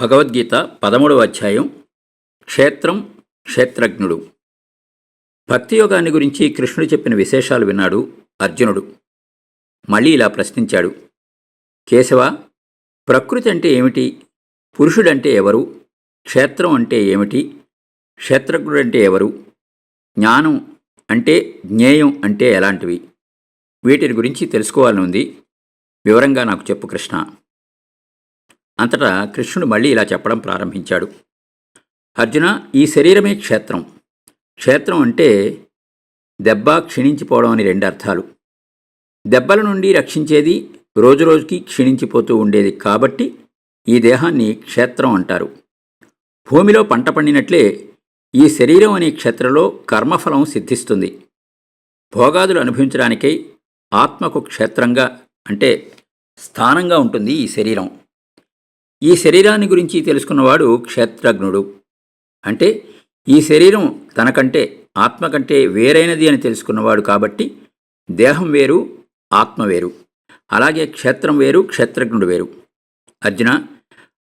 భగవద్గీత పదమూడవ అధ్యాయం క్షేత్రం క్షేత్రజ్ఞుడు. భక్తి యోగాన్ని గురించి కృష్ణుడు చెప్పిన విశేషాలు విన్నాడు అర్జునుడు. మళ్ళీ ఇలా ప్రశ్నించాడు. కేశవ ప్రకృతి అంటే ఏమిటి? పురుషుడంటే ఎవరు? క్షేత్రం అంటే ఏమిటి? క్షేత్రజ్ఞుడంటే ఎవరు? జ్ఞానం అంటే జ్ఞేయం అంటే ఎలాంటివి? వీటిని గురించి తెలుసుకోవాలని ఉంది. వివరంగా నాకు చెప్పు కృష్ణ. అంతటా కృష్ణుడు మళ్ళీ ఇలా చెప్పడం ప్రారంభించాడు. అర్జున ఈ శరీరమే క్షేత్రం. క్షేత్రం అంటే దెబ్బ క్షీణించిపోవడం అని రెండు అర్థాలు. దెబ్బల నుండి రక్షించేది రోజురోజుకి క్షీణించిపోతూ ఉండేది కాబట్టి ఈ దేహాన్ని క్షేత్రం అంటారు. భూమిలో పంట పండినట్లే ఈ శరీరం అనే క్షేత్రంలో కర్మఫలం సిద్ధిస్తుంది. భోగాదులు అనుభవించడానికై ఆత్మకు క్షేత్రంగా అంటే స్థానంగా ఉంటుంది ఈ శరీరం. ఈ శరీరాన్ని గురించి తెలుసుకున్నవాడు క్షేత్రజ్ఞుడు. అంటే ఈ శరీరం తనకంటే ఆత్మ కంటే వేరైనది అని తెలుసుకున్నవాడు కాబట్టి దేహం వేరు ఆత్మ వేరు. అలాగే క్షేత్రం వేరు క్షేత్రజ్ఞుడు వేరు. అర్జున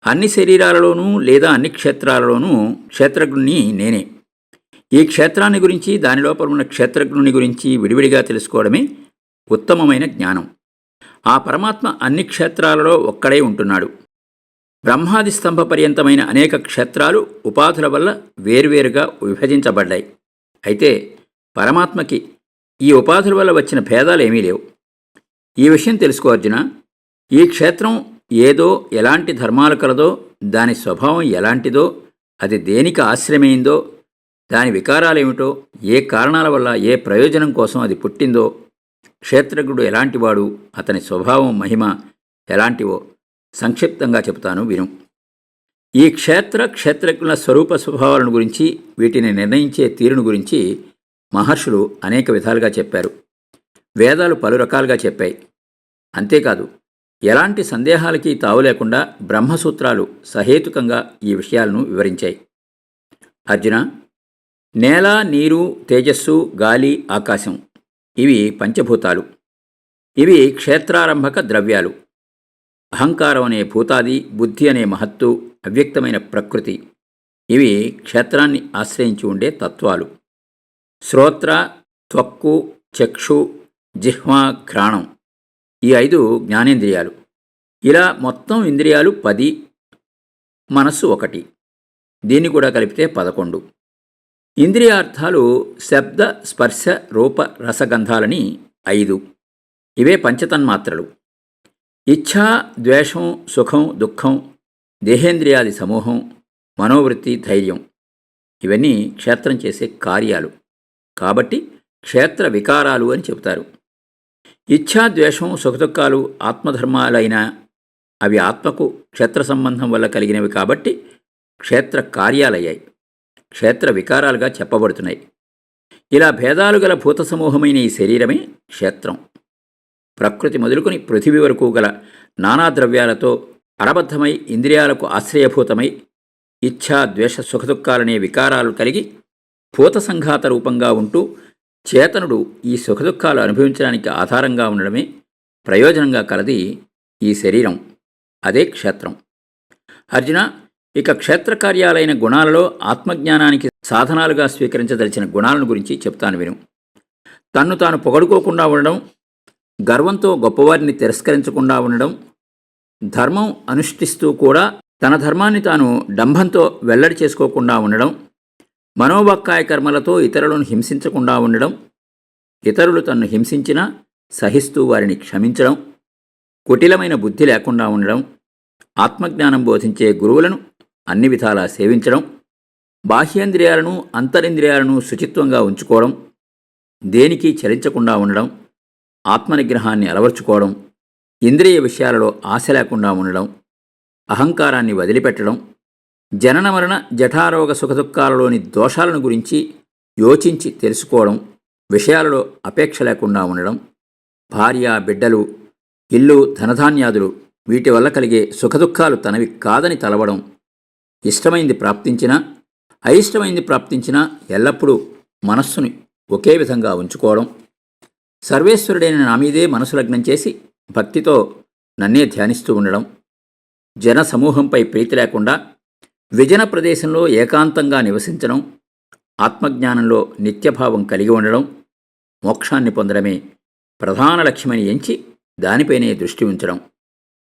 అన్ని శరీరాలలోనూ లేదా అన్ని క్షేత్రాలలోనూ క్షేత్రజ్ఞుని నేనే. ఈ క్షేత్రాన్ని గురించి దాని లోపల ఉన్న క్షేత్రజ్ఞుని గురించి విడివిడిగా తెలుసుకోవడమే ఉత్తమమైన జ్ఞానం. ఆ పరమాత్మ అన్ని క్షేత్రాలలో ఒక్కడే ఉంటున్నాడు. బ్రహ్మాది స్తంభ పర్యంతమైన అనేక క్షేత్రాలు ఉపాధుల వల్ల వేర్వేరుగా విభజించబడ్డాయి. అయితే పరమాత్మకి ఈ ఉపాధుల వల్ల వచ్చిన భేదాలు ఏమీ లేవు. ఈ విషయం తెలుసుకో అర్జున. ఈ క్షేత్రం ఏదో ఎలాంటి ధర్మాలు కలదో దాని స్వభావం ఎలాంటిదో అది దేనికి ఆశ్రమైందో దాని వికారాలేమిటో ఏ కారణాల వల్ల ఏ ప్రయోజనం కోసం అది పుట్టిందో క్షేత్రజ్ఞుడు ఎలాంటివాడు అతని స్వభావం మహిమ ఎలాంటివో సంక్షిప్తంగా చెబుతాను విను. ఈ క్షేత్ర క్షేత్రజ్ఞుల స్వరూప స్వభావాలను గురించి వీటిని నిర్ణయించే తీరును గురించి మహర్షులు అనేక విధాలుగా చెప్పారు. వేదాలు పలు రకాలుగా చెప్పాయి. అంతేకాదు ఎలాంటి సందేహాలకి తావు లేకుండా బ్రహ్మసూత్రాలు సహేతుకంగా ఈ విషయాలను వివరించాయి. అర్జున నేల నీరు తేజస్సు గాలి ఆకాశం ఇవి పంచభూతాలు. ఇవి క్షేత్రారంభక ద్రవ్యాలు. అహంకారం అనే భూతాది బుద్ధి అనే మహత్తు అవ్యక్తమైన ప్రకృతి. ఇవి క్షేత్రాన్ని ఆశ్రయించి ఉండే తత్వాలు. శ్రోత్ర త్వక్కు చక్షు జిహ్వా ఘ్రాణం. ఈ ఐదు జ్ఞానేంద్రియాలు. ఇలా మొత్తం ఇంద్రియాలు పది మనస్సు ఒకటి. దీన్ని కూడా కలిపితే పదకొండు. ఇంద్రియార్థాలు శబ్ద స్పర్శ రూప రసగంధాలని ఐదు. ఇవే పంచతన్మాత్రలు. ఇచ్ఛా ద్వేషం సుఖం దుఃఖం దేహేంద్రియాది సమూహం మనోవృత్తి ధైర్యం ఇవన్నీ క్షేత్రం చేసే కార్యాలు. కాబట్టి క్షేత్ర వికారాలు అని చెబుతారు. ఇచ్ఛా ద్వేషం సుఖదుఖాలు ఆత్మధర్మాలైన అవి ఆత్మకు క్షేత్ర సంబంధం వల్ల కలిగినవి కాబట్టి క్షేత్ర కార్యాలయ్యాయి. క్షేత్ర వికారాలుగా చెప్పబడుతున్నాయి. ఇలా భేదాలు గల భూత సమూహమైన ఈ శరీరమే క్షేత్రం. ప్రకృతి మొదలుకొని పృథివీ వరకు గల నానా ద్రవ్యాలతో అరబద్ధమై ఇంద్రియాలకు ఆశ్రయభూతమై ఇచ్ఛా ద్వేష సుఖదుఖాలనే వికారాలు కలిగి భూత సంఘాత రూపంగా ఉంటూ చేతనుడు ఈ సుఖదుఖాలు అనుభవించడానికి ఆధారంగా ఉండడమే ప్రయోజనంగా కలది ఈ శరీరం. అదే క్షేత్రం. అర్జున ఇక క్షేత్రకార్యాలైన గుణాలలో ఆత్మజ్ఞానానికి సాధనాలుగా స్వీకరించదలిచిన గుణాలను గురించి చెప్తాను విను. తన్ను తాను పొగడుకోకుండా ఉండడం గర్వంతో గొప్పవారిని తిరస్కరించకుండా ఉండడం ధర్మం అనుష్ఠిస్తూ కూడా తన ధర్మాన్ని తాను డంభంతో వెల్లడి చేసుకోకుండా ఉండడం మనోబక్కాయ కర్మలతో ఇతరులను హింసించకుండా ఉండడం ఇతరులు తన్ను హింసించినా సహిస్తూ వారిని క్షమించడం కుటిలమైన బుద్ధి లేకుండా ఉండడం ఆత్మజ్ఞానం బోధించే గురువులను అన్ని విధాలా సేవించడం బాహ్యేంద్రియాలను అంతరింద్రియాలను శుచిత్వంగా ఉంచుకోవడం దేనికి చలించకుండా ఉండడం ఆత్మనిగ్రహాన్ని అలవర్చుకోవడం ఇంద్రియ విషయాలలో ఆశ లేకుండా ఉండడం అహంకారాన్ని వదిలిపెట్టడం జనన మరణ జఠారోగ సుఖదుఖాలలోని దోషాలను గురించి యోచించి తెలుసుకోవడం విషయాలలో అపేక్ష లేకుండా ఉండడం భార్య బిడ్డలు ఇల్లు ధనధాన్యాదులు వీటి వల్ల కలిగే సుఖదుఖాలు తనవి కాదని తలవడం ఇష్టమైంది ప్రాప్తించినా అయిష్టమైంది ప్రాప్తించినా ఎల్లప్పుడూ మనస్సుని ఒకే విధంగా ఉంచుకోవడం సర్వేశ్వరుడైన నా మీదే మనసు లగ్నం చేసి భక్తితో నన్నే ధ్యానిస్తూ ఉండడం జన సమూహంపై ప్రీతి లేకుండా విజన ప్రదేశంలో ఏకాంతంగా నివసించడం ఆత్మజ్ఞానంలో నిత్యభావం కలిగి ఉండడం మోక్షాన్ని పొందడమే ప్రధాన లక్ష్యమని ఎంచి దానిపైనే దృష్టి ఉంచడం.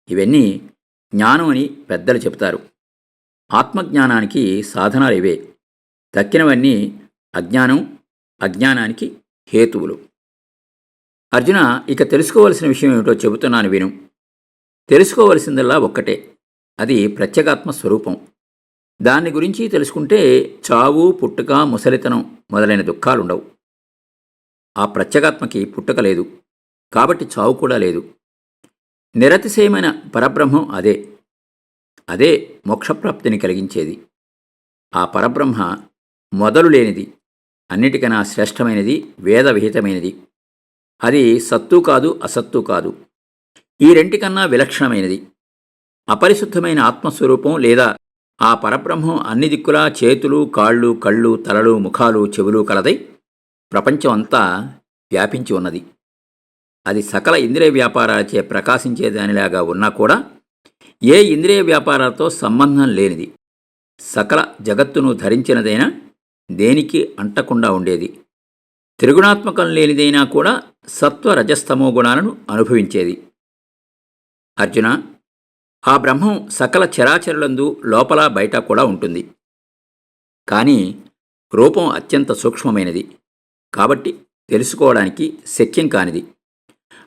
ఇవన్నీ జ్ఞానం అని పెద్దలు చెబుతారు. ఆత్మజ్ఞానానికి సాధనాలు ఇవే. తక్కినవన్నీ అజ్ఞానం అజ్ఞానానికి హేతువులు. అర్జున ఇక తెలుసుకోవలసిన విషయం ఏమిటో చెబుతున్నాను విను. తెలుసుకోవలసిందల్లా ఒక్కటే. అది ప్రత్యేగాత్మ స్వరూపం. దాన్ని గురించి తెలుసుకుంటే చావు పుట్టుక ముసలితనం మొదలైన దుఃఖాలుండవు. ఆ ప్రత్యేగాత్మకి పుట్టుక లేదు. కాబట్టి చావు కూడా లేదు. నిరతిశయమైన పరబ్రహ్మం అదే. అదే మోక్షప్రాప్తిని కలిగించేది. ఆ పరబ్రహ్మ మొదలు లేనిది అన్నిటికన్నా శ్రేష్టమైనది వేదవిహితమైనది. అది సత్తు కాదు అసత్తు కాదు. ఈ రెంటికన్నా విలక్షణమైనది. అపరిశుద్ధమైన ఆత్మస్వరూపం లేదా ఆ పరబ్రహ్మం అన్ని దిక్కులా చేతులు కాళ్ళు కళ్ళు తలలు ముఖాలు చెవులు కలదై ప్రపంచం అంతా వ్యాపించి ఉన్నది. అది సకల ఇంద్రియ వ్యాపారాలచే ప్రకాశించే దానిలాగా ఉన్నా కూడా ఏ ఇంద్రియ వ్యాపారాలతో సంబంధం లేనిది. సకల జగత్తును ధరించినదైనా దేనికి అంటకుండా ఉండేది. త్రిగుణాత్మకం లేనిదైనా కూడా సత్వరజస్తమో గుణాలను అనుభవించేది. అర్జున ఆ బ్రహ్మం సకల చరాచరులందు లోపల బయట కూడా ఉంటుంది. కానీ రూపం అత్యంత సూక్ష్మమైనది. కాబట్టి తెలుసుకోవడానికి శక్యం కానిది.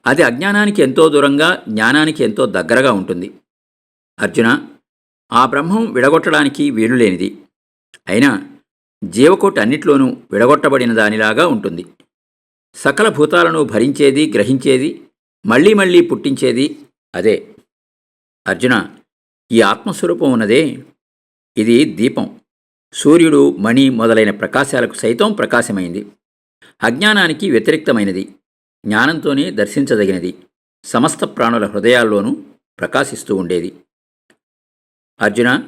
అది అజ్ఞానానికి ఎంతో దూరంగా జ్ఞానానికి ఎంతో దగ్గరగా ఉంటుంది. అర్జున ఆ బ్రహ్మం విడగొట్టడానికి వీలు లేనిది. అయినా జీవకోటి అన్నిట్లోనూ విడగొట్టబడిన దానిలాగా ఉంటుంది. సకల భూతాలను భరించేది గ్రహించేది మళ్ళీ మళ్ళీ పుట్టించేది అదే. అర్జున ఈ ఆత్మస్వరూపం ఉన్నదే. ఇది దీపం. సూర్యుడు మణి మొదలైన ప్రకాశాలకు సైతం ప్రకాశమైంది. అజ్ఞానానికి వ్యతిరిక్తమైనది. జ్ఞానంతోనే దర్శించదగినది. సమస్త ప్రాణుల హృదయాల్లోనూ ప్రకాశిస్తూ ఉండేది. అర్జున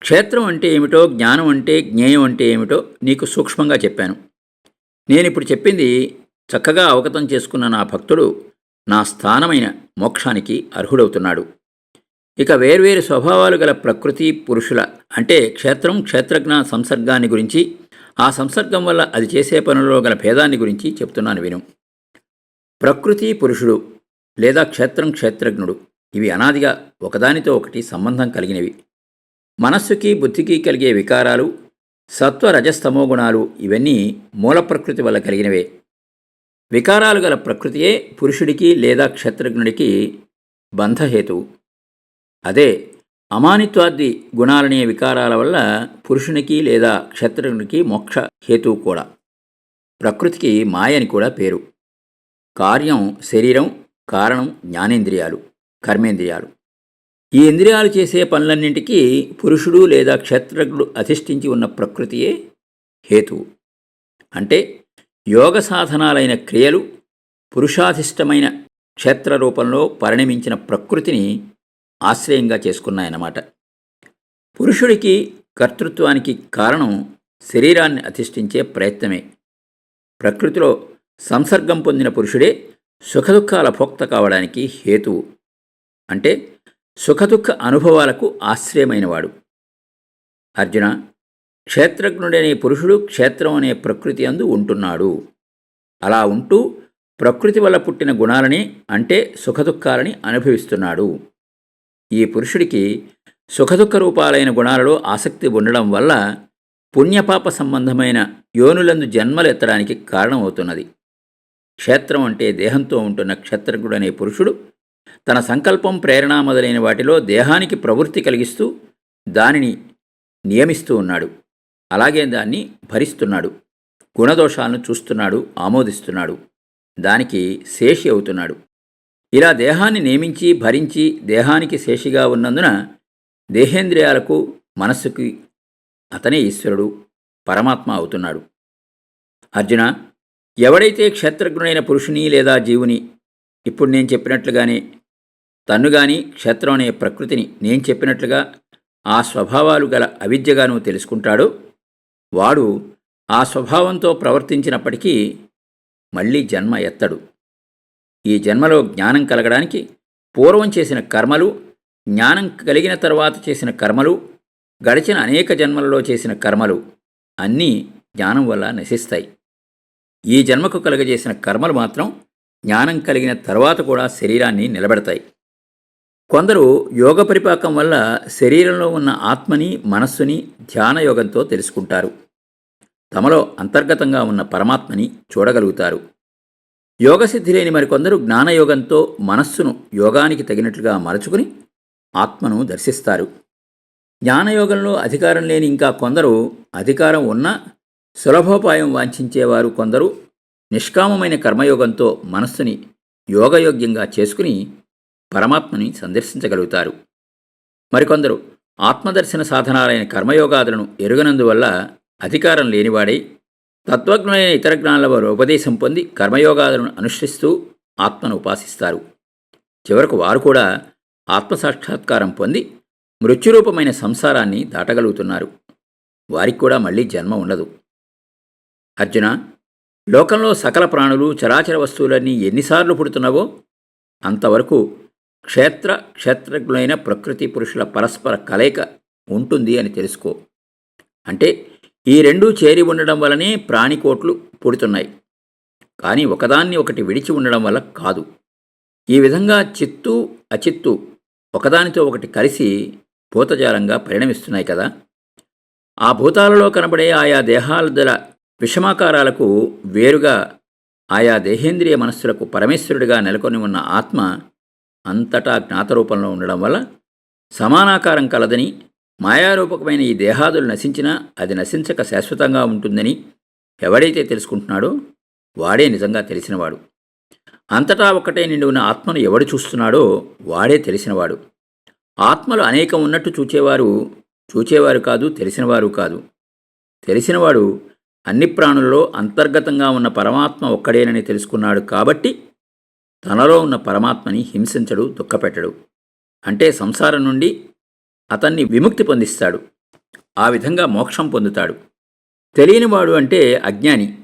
క్షేత్రం అంటే ఏమిటో జ్ఞానం అంటే జ్ఞేయం అంటే ఏమిటో నీకు సూక్ష్మంగా చెప్పాను. నేనిప్పుడు చెప్పింది చక్కగా అవగతం చేసుకున్న నా భక్తుడు నా స్థానమైన మోక్షానికి అర్హుడవుతున్నాడు. ఇక వేర్వేరు స్వభావాలు గల ప్రకృతి పురుషుల అంటే క్షేత్రం క్షేత్రజ్ఞ సంసర్గాన్ని గురించి ఆ సంసర్గం వల్ల అది చేసే పనులలో గల భేదాన్ని గురించి చెప్తున్నాను విను. ప్రకృతి పురుషుడు లేదా క్షేత్రం క్షేత్రజ్ఞుడు ఇవి అనాదిగా ఒకదానితో ఒకటి సంబంధం కలిగినవి. మనస్సుకి బుద్ధికి కలిగే వికారాలు సత్వ రజస్తమో గుణాలు ఇవన్నీ మూల ప్రకృతి వల్ల కలిగినవే. వికారాలు గల ప్రకృతియే పురుషుడికి లేదా క్షత్రజ్ఞుడికి బంధహేతు. అదే అమానిత్వాది గుణాలనే వికారాల వల్ల పురుషునికి లేదా క్షత్రునికి మోక్ష హేతువు కూడా. ప్రకృతికి మాయని కూడా పేరు. కార్యం శరీరం కారణం జ్ఞానేంద్రియాలు కర్మేంద్రియాలు. ఈ ఇంద్రియాలు చేసే పనులన్నింటికీ పురుషుడు లేదా క్షేత్రజ్ఞుడు అధిష్ఠించి ఉన్న ప్రకృతియే హేతువు. అంటే యోగ సాధనాలైన క్రియలు పురుషాధిష్టమైన క్షేత్ర రూపంలో పరిణమించిన ప్రకృతిని ఆశ్రయంగా చేసుకున్నాయన్నమాట. పురుషుడికి కర్తృత్వానికి కారణం శరీరాన్ని అధిష్ఠించే ప్రయత్నమే. ప్రకృతిలో సంసర్గం పొందిన పురుషుడే సుఖదుఖాల భోక్త కావడానికి హేతువు. అంటే సుఖదుఖ అనుభవాలకు ఆశ్రయమైనవాడు. అర్జున క్షేత్రజ్ఞుడనే పురుషుడు క్షేత్రం అనే ప్రకృతి అందు ఉంటున్నాడు. అలా ఉంటూ ప్రకృతి వల్ల పుట్టిన గుణాలని అంటే సుఖదుఖాలని అనుభవిస్తున్నాడు. ఈ పురుషుడికి సుఖదుఖ రూపాలైన గుణాలలో ఆసక్తి ఉండడం వల్ల పుణ్యపాప సంబంధమైన యోనులందు జన్మలెత్తడానికి కారణమవుతున్నది. క్షేత్రం అంటే దేహంతో ఉంటున్న క్షేత్రజ్ఞుడనే పురుషుడు తన సంకల్పం ప్రేరణ మొదలైన వాటిలో దేహానికి ప్రవృత్తి కలిగిస్తూ దానిని నియమిస్తూ ఉన్నాడు. అలాగే దాన్ని భరిస్తున్నాడు. గుణదోషాలను చూస్తున్నాడు ఆమోదిస్తున్నాడు. దానికి శేషి అవుతున్నాడు. ఇలా దేహాన్ని నియమించి భరించి దేహానికి శేషిగా ఉన్నందున దేహేంద్రియాలకు మనస్సుకి అతనే ఈశ్వరుడు పరమాత్మ అవుతున్నాడు. అర్జున ఎవడైతే క్షేత్రజ్ఞుడైన పురుషుని లేదా జీవుని ఇప్పుడు నేను చెప్పినట్లుగానే తన్ను గాని క్షేత్రం అనే ప్రకృతిని నేను చెప్పినట్లుగా ఆ స్వభావాలు గల అవిద్యగాను తెలుసుకుంటాడో వాడు ఆ స్వభావంతో ప్రవర్తించినప్పటికీ మళ్ళీ జన్మ ఎత్తడు. ఈ జన్మలో జ్ఞానం కలగడానికి పూర్వం చేసిన కర్మలు జ్ఞానం కలిగిన తర్వాత చేసిన కర్మలు గడిచిన అనేక జన్మలలో చేసిన కర్మలు అన్నీ జ్ఞానం వల్ల నశిస్తాయి. ఈ జన్మకు కలగజేసిన కర్మలు మాత్రం జ్ఞానం కలిగిన తర్వాత కూడా శరీరాన్ని నిలబెడతాయి. కొందరు యోగ పరిపాకం వల్ల శరీరంలో ఉన్న ఆత్మని మనస్సుని ధ్యానయోగంతో తెలుసుకుంటారు. తమలో అంతర్గతంగా ఉన్న పరమాత్మని చూడగలుగుతారు. యోగసిద్ధి లేని మరికొందరు జ్ఞానయోగంతో మనస్సును యోగానికి తగినట్లుగా మలుచుకుని ఆత్మను దర్శిస్తారు. జ్ఞానయోగంలో అధికారం లేని ఇంకా కొందరు అధికారం ఉన్న సులభోపాయం వాంఛించేవారు కొందరు నిష్కామమైన కర్మయోగంతో మనస్సుని యోగయోగ్యంగా చేసుకుని పరమాత్మని సందర్శించగలుగుతారు. మరికొందరు ఆత్మదర్శన సాధనాలైన కర్మయోగాదులను ఎరుగనందువల్ల అధికారం లేనివాడై తత్వజ్ఞమైన ఇతర జ్ఞానాల వారు ఉపదేశం పొంది కర్మయోగాదులను అనుష్ఠిస్తూ ఆత్మను ఉపాసిస్తారు. చివరకు వారు కూడా ఆత్మసాక్షాత్కారం పొంది మృత్యురూపమైన సంసారాన్ని దాటగలుగుతున్నారు. వారికి కూడా మళ్ళీ జన్మ ఉండదు. అర్జున లోకంలో సకల ప్రాణులు చరాచర వస్తువులన్నీ ఎన్నిసార్లు పుడుతున్నావో? అంతవరకు క్షేత్ర క్షేత్రజ్ఞులైన ప్రకృతి పురుషుల పరస్పర కలయిక ఉంటుంది అని తెలుసుకో. అంటే ఈ రెండూ చేరి ఉండడం వల్లనే ప్రాణికోట్లు పుడుతున్నాయి. కానీ ఒకదాన్ని ఒకటి విడిచి ఉండడం వల్ల కాదు. ఈ విధంగా చిత్తు అచిత్తు ఒకదానితో ఒకటి కలిసి భూతజాలంగా పరిణమిస్తున్నాయి కదా. ఆ భూతాలలో కనబడే ఆయా దేహాల ధర విషమాకారాలకు వేరుగా ఆయా దేహేంద్రియ మనస్సులకు పరమేశ్వరుడిగా నెలకొని ఉన్న ఆత్మ అంతటా జ్ఞాతరూపంలో ఉండడం వల్ల సమానాకారం కలదని మాయారూపకమైన ఈ దేహాదులు నశించినా అది నశించక శాశ్వతంగా ఉంటుందని ఎవడైతే తెలుసుకుంటున్నాడో వాడే నిజంగా తెలిసినవాడు. అంతటా ఒక్కటే నిండి ఉన్న ఆత్మను ఎవడు చూస్తున్నాడో వాడే తెలిసినవాడు. ఆత్మలు అనేకం ఉన్నట్టు చూచేవారు చూచేవారు కాదు తెలిసినవారు కాదు. తెలిసినవాడు అన్ని ప్రాణులలో అంతర్గతంగా ఉన్న పరమాత్మ ఒక్కడేనని తెలుసుకున్నాడు కాబట్టి తనలో ఉన్న పరమాత్మని హింసించడు దుఃఖపెట్టడు. అంటే సంసారం నుండి అతన్ని విముక్తి పొందిస్తాడు. ఆ విధంగా మోక్షం పొందుతాడు. తెలియనివాడు అంటే అజ్ఞాని.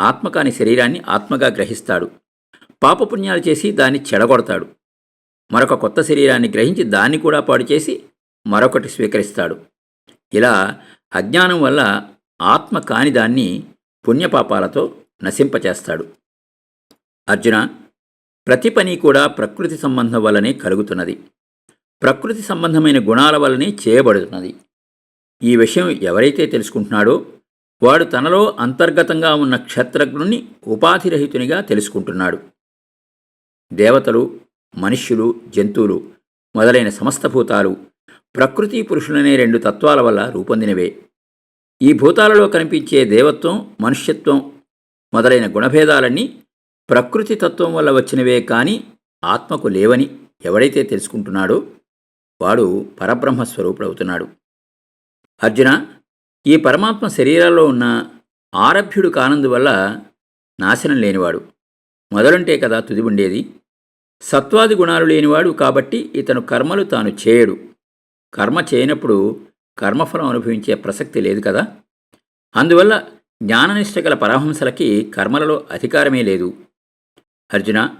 ఆత్మ కాని శరీరాన్ని ఆత్మగా గ్రహిస్తాడు. పాపపుణ్యాలు చేసి దాన్ని చెడగొడతాడు. మరొక కొత్త శరీరాన్ని గ్రహించి దాన్ని కూడా పాడు చేసి మరొకటి స్వీకరిస్తాడు. ఇలా అజ్ఞానం వల్ల ఆత్మ కాని దాన్ని పుణ్యపాపాలతో నశింపచేస్తాడు. అర్జున ప్రతి పని కూడా ప్రకృతి సంబంధం వల్లనే కలుగుతున్నది. ప్రకృతి సంబంధమైన గుణాల వల్లనే చేయబడుతున్నది. ఈ విషయం ఎవరైతే తెలుసుకుంటున్నాడో వాడు తనలో అంతర్గతంగా ఉన్న క్షత్రజ్ఞుణ్ణి ఉపాధిరహితునిగా తెలుసుకుంటున్నాడు. దేవతలు మనుష్యులు జంతువులు మొదలైన సమస్త భూతాలు ప్రకృతి పురుషులనే రెండు తత్వాల వల్ల రూపొందినవే. ఈ భూతాలలో కనిపించే దేవత్వం మనుష్యత్వం మొదలైన గుణభేదాలన్నీ ప్రకృతి తత్వం వల్ల వచ్చినవే కానీ ఆత్మకు లేవని ఎవడైతే తెలుసుకుంటున్నాడో వాడు పరబ్రహ్మస్వరూపుడవుతున్నాడు అర్జున ఈ పరమాత్మ శరీరాల్లో ఉన్న ఆరభ్యుడు కానందువల్ల నాశనం లేనివాడు. మొదలంటే కదా తుది ఉండేది. సత్వాది గుణాలు లేనివాడు కాబట్టి ఇతను కర్మలు తాను చేయడు. కర్మ చేయనప్పుడు కర్మఫలం అనుభవించే ప్రసక్తి లేదు కదా? అందువల్ల జ్ఞాననిష్ట గల పరహంసలకి కర్మలలో అధికారమే లేదు. అర్జున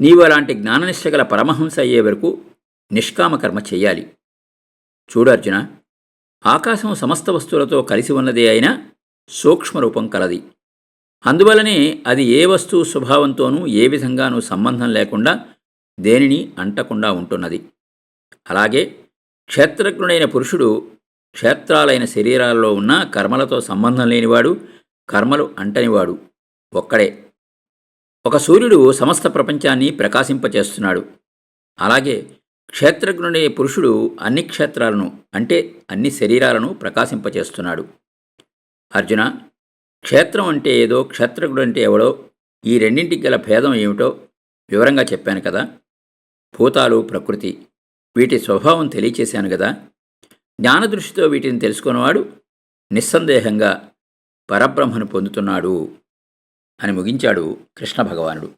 నీవు అలాంటి జ్ఞాననిష్ట గల పరమహంస అయ్యే వరకు నిష్కామ కర్మ చెయ్యాలి. చూడు అర్జున ఆకాశం సమస్త వస్తువులతో కలిసి ఉన్నదే అయినా సూక్ష్మరూపం కలది. అందువలనే అది ఏ వస్తువు స్వభావంతోనూ ఏ విధంగానూ సంబంధం లేకుండా దేనిని అంటకుండా ఉంటున్నది. అలాగే క్షేత్రజ్ఞుడైన పురుషుడు క్షేత్రాలైన శరీరాల్లో ఉన్న కర్మలతో సంబంధం లేనివాడు కర్మలు అంటనివాడు ఒక్కడే. ఒక సూర్యుడు సమస్త ప్రపంచాన్ని ప్రకాశింపచేస్తున్నాడు. అలాగే క్షేత్రజ్ఞుడే పురుషుడు అన్ని క్షేత్రాలను అంటే అన్ని శరీరాలను ప్రకాశింపచేస్తున్నాడు. అర్జున క్షేత్రం అంటే ఏదో క్షేత్రజ్ఞుడు అంటే ఎవడో ఈ రెండింటికి గల భేదం ఏమిటో వివరంగా చెప్పాను కదా. భూతాలు ప్రకృతి వీటి స్వభావం తెలియచేశాను కదా. జ్ఞానదృష్టితో వీటిని తెలుసుకున్నవాడు నిస్సందేహంగా పరబ్రహ్మను పొందుతున్నాడు అని ముగించాడు కృష్ణ భగవానుడు.